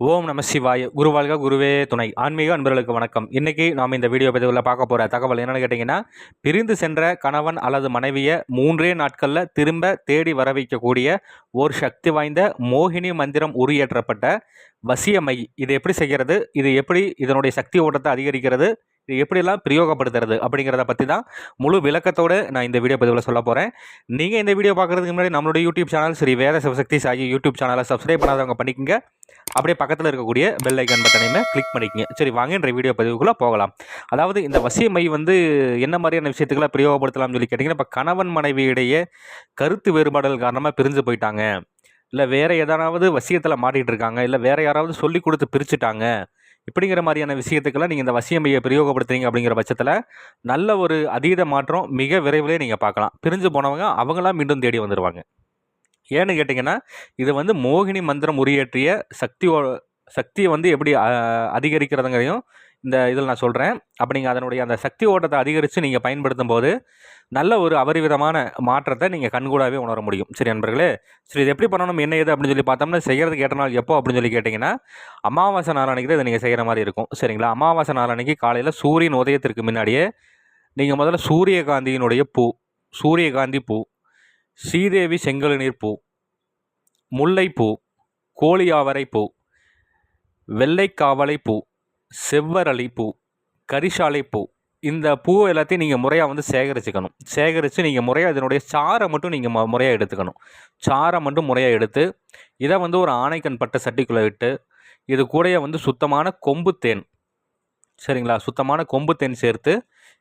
ஓம் நம சிவாய. குருவாழ்க குருவே துணை. ஆன்மீக அன்பர்களுக்கு வணக்கம். இன்றைக்கி நாம் இந்த வீடியோ பதிவில் பார்க்க போகிற தகவல் என்னென்னு கேட்டிங்கன்னா பிரிந்து சென்ற கணவன் அல்லது மனைவியை மூன்றே நாட்களில் திரும்ப தேடி வர வைக்கக்கூடிய ஒரு சக்தி வாய்ந்த மோகினி மந்திரம் உரியேற்றப்பட்ட வசியமை இது எப்படி செய்கிறது? இது எப்படி இதனுடைய சக்தி ஓட்டத்தை அதிகரிக்கிறது? இது எப்படியெல்லாம் பிரயோகப்படுத்துறது அப்படிங்கிறத பற்றி தான் முழு விளக்கத்தோடு நான் இந்த வீடியோ பதிவில் சொல்ல போகிறேன் நீங்கள் இந்த வீடியோ பார்க்குறதுக்கு முன்னாடி நம்மளுடைய YouTube channel Shri Veda Sivasakthi Sai YouTube சேனலை சப்ஸ்கிரைப் பண்ணாதவங்க பண்ணிக்கங்க. அப்படியே பக்கத்தில் இருக்கக்கூடிய பெல் ஐக்கான் பட்டனையுமே கிளிக் பண்ணிக்கங்க. சரி வாங்க என்ற வீடியோ பதிவுக்குள்ளே போகலாம். அதாவது இந்த வசியமை வந்து என்ன மாதிரியான விஷயத்துக்கெல்லாம் பிரயோகப்படுத்தலாம்னு சொல்லி கேட்டிங்கன்னா இப்போ கணவன் மனைவியிடையே கருத்து வேறுபாடுகள் காரணமாக பிரிஞ்சு போயிட்டாங்க. இல்லை வேறு எதனாவது வசியத்தில் மாட்டிகிட்டு இருக்காங்க. இல்லை வேறு யாராவது சொல்லி கொடுத்து பிரிச்சுட்டாங்க. இப்படிங்கிற மாதிரியான விஷயத்துக்கெல்லாம் நீங்கள் இந்த வசியமையை பிரயோகப்படுத்துறீங்க அப்படிங்கிற பட்சத்தில் நல்ல ஒரு அதீத மாற்றம் மிக விரைவிலே நீங்கள் பார்க்கலாம். பிரிஞ்சு போனவங்க அவங்களாம் மீண்டும் தேடி வந்துடுவாங்க ஏன்னு கேட்டிங்கன்னா இது வந்து மோகினி மந்திரம் உரியேற்றிய சக்தியோ சக்தியை வந்து எப்படி அதிகரிக்கிறதுங்கிறதையும் இந்த இதில் நான் சொல்கிறேன் அப்போ நீங்கள் அதனுடைய அந்த சக்தி ஓட்டத்தை அதிகரித்து நீங்கள் பயன்படுத்தும் போது நல்ல ஒரு அபரிவிதமான மாற்றத்தை நீங்கள் கண்கூடாகவே உணர முடியும். சரி நண்பர்களே சரி இது எப்படி பண்ணணும் என்ன ஏது அப்படின்னு சொல்லி பார்த்தோம்னா செய்கிறதுக்கு ஏற்ற நாள் எப்போ அப்படின்னு சொல்லி கேட்டிங்கன்னா அமாவாசை நாள் அன்றைக்கி இதை நீங்கள் செய்கிற மாதிரி இருக்கும். சரிங்களா? அமாவாசை நாள் அன்றைக்கி காலையில் சூரியன் உதயத்திற்கு முன்னாடியே நீங்கள் முதல்ல சூரியகாந்தியினுடைய பூ சூரியகாந்தி பூ ஸ்ரீதேவி செங்கழுநீர் பூ முல்லைப்பூ கோழியாவரை பூ வெள்ளைக்காவலை பூ செவ்வரளிப்பூ பூ கரிசாலை பூ இந்த பூ எல்லாத்தையும் நீங்கள் முறையாக வந்து சேகரிச்சுக்கணும். சேகரித்து நீங்கள் முறையாக இதனுடைய சாரை மட்டும் நீங்கள் ம முறையாக எடுத்துக்கணும். சாரை மட்டும் முறையாக எடுத்து இதை வந்து ஒரு ஆணைக்கண் பட்ட சட்டிக்குள்ளே விட்டு இது கூடயே வந்து சுத்தமான கொம்பு தேன் சரிங்களா? சுத்தமான கொம்பு தேன் சேர்த்து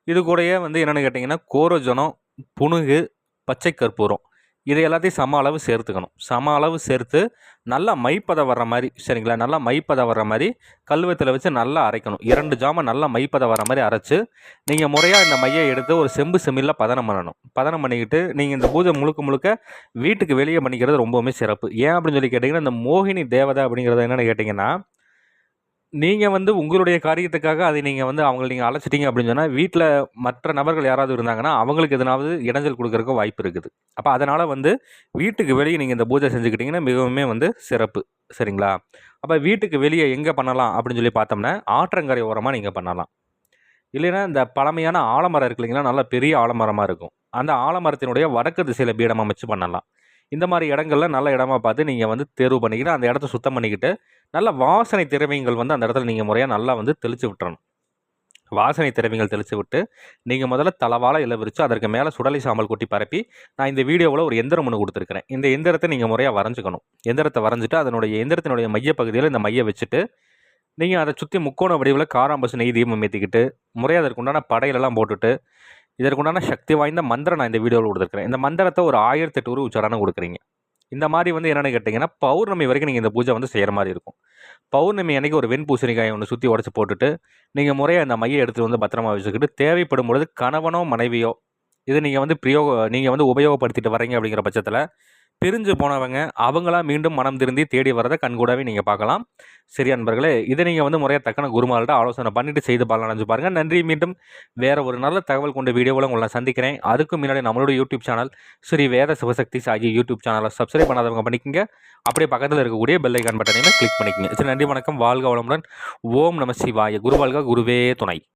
இது கூடயே வந்து என்னென்னு கேட்டிங்கன்னா கோரோஜனம் புணுகு பச்சை கற்பூரம் இது எல்லாத்தையும் சம அளவு சேர்த்துக்கணும். சம அளவு சேர்த்து நல்லா மைப்பதை வர்ற மாதிரி சரிங்களா? நல்லா மைப்பதை வர்ற மாதிரி கல்வத்தில் வச்சு நல்லா அரைக்கணும். இரண்டு ஜாமை நல்லா மைப்பதை வர மாதிரி அரைச்சி நீங்கள் முறையாக இந்த மையை எடுத்து ஒரு செம்பு செம்மில் பதனம் பண்ணணும். பதனம் பண்ணிக்கிட்டு நீங்கள் இந்த பூஜை முழுக்க முழுக்க வீட்டுக்கு வெளியே பண்ணிக்கிறது ரொம்பவுமே சிறப்பு. ஏன் அப்படின்னு சொல்லி கேட்டிங்கன்னா இந்த மோகினி தேவதை அப்படிங்கிறது என்னென்னு கேட்டிங்கன்னா நீங்கள் வந்து உங்களுடைய காரியத்துக்காக அதை நீங்கள் வந்து அவங்கள நீங்கள் அழைச்சிட்டிங்க அப்படின்னு சொன்னால் வீட்டில் மற்ற நபர்கள் யாராவது இருந்தாங்கன்னா அவங்களுக்கு எதனாவது இடைஞ்சல் கொடுக்குறக்கு வாய்ப்பு இருக்குது. அப்போ அதனால் வந்து வீட்டுக்கு வெளியே நீங்கள் இந்த பூஜை செஞ்சுக்கிட்டிங்கன்னா மிகவும் வந்து சிறப்பு. சரிங்களா? அப்போ வீட்டுக்கு வெளியே எங்கே பண்ணலாம் அப்படின்னு சொல்லி பார்த்தோம்னா ஆற்றங்கரை ஓரமாக நீங்கள் பண்ணலாம். இல்லைன்னா இந்த பழமையான ஆலமரம் இருக்கு இல்லைங்களா? நல்ல பெரிய ஆலமரமாக இருக்கும். அந்த ஆலமரத்தினுடைய வடக்கு திசையில் பீடம் அமைச்சு பண்ணலாம். இந்த மாதிரி இடங்கள்ல நல்ல இடமா பார்த்து நீங்கள் வந்து தேர்வு பண்ணிக்கிட்டு அந்த இடத்த சுத்தம் பண்ணிக்கிட்டு நல்ல வாசனை திரவியங்கள் வந்து அந்த இடத்துல நீங்கள் முறையாக நல்லா வந்து தெளித்து விட்டுறணும். வாசனை திரவியங்கள் தெளித்து விட்டு நீங்கள் முதல்ல தளவாழ இலை விரித்து அதற்கு மேலே சுடலை சாம்பல் கொட்டி பரப்பி நான் இந்த வீடியோவில் ஒரு எந்திரம் ஒன்று கொடுத்துருக்கிறேன். இந்த எந்திரத்தை நீங்கள் முறையாக வரைஞ்சிக்கணும். எந்திரத்தை வரைஞ்சிட்டு அதனுடைய எந்திரத்தினுடைய மையப்பகுதியில் இந்த மைய வச்சுட்டு நீங்கள் அதை சுற்றி முக்கோண வடிவில் காராம்பசு நெய் தீபம் ஏற்றிக்கிட்டு முறையாக அதற்குண்டான படையிலெல்லாம் போட்டுட்டு இதற்குண்டான சக்தி வாய்ந்த மந்திரம் நான் இந்த வீடியோவில் கொடுத்துருக்கிறேன். இந்த மந்திரத்தை ஒரு ஆயிரத்தி எட்டு உச்சாரணம் கொடுக்குறீங்க. இந்த மாதிரி வந்து என்னென்னு கேட்டிங்கன்னா பௌர்ணமி வரைக்கும் நீங்கள் இந்த பூஜை வந்து செய்கிற மாதிரி இருக்கும். பௌர்ணமி அன்றைக்கி ஒரு வெண் பூசணிக்காயை ஒன்று சுற்றி உடச்சி போட்டுட்டு நீங்கள் முறையாக அந்த மையை எடுத்து வந்து பத்திரமா வச்சுக்கிட்டு தேவைப்படும் பொழுது கணவனோ மனைவியோ இது நீங்கள் வந்து பிரயோக நீங்கள் வந்து உபயோகப்படுத்திட்டு வரீங்க அப்படிங்கிற பட்சத்தில் பிரிஞ்சு போனவங்க அவங்களாம் மீண்டும் மனம் திருந்தி தேடி வரதை கண்கூடாவே நீங்கள் பார்க்கலாம். சரி அன்பர்களே இதை நீங்கள் வந்து முறையாக தக்கன குருமார்கிட்ட ஆலோசனை பண்ணிவிட்டு செய்து பார்க்கலாம் நினச்சி பாருங்கள் நன்றி. மீண்டும் வேறு ஒரு நல்ல தகவல் கொண்ட வீடியோவில் உங்களை சந்திக்கிறேன். அதுக்கு முன்னாடி நம்மளோட யூடியூப் சேனல் ஸ்ரீ வேத சிவசக்தி சாகி யூடியூப் சேனலை சப்ஸ்கிரைப் பண்ணாதவங்க பண்ணிக்கங்க. அப்படியே பக்கத்தில் இருக்கக்கூடிய பெல் ஐக்கான் பட்டனையுமே கிளிக் பண்ணிக்கங்க. சரி நன்றி. வணக்கம். வாழ்க வளமுடன். ஓம் நம சிவாய. குருவாழ்க குருவே துணை.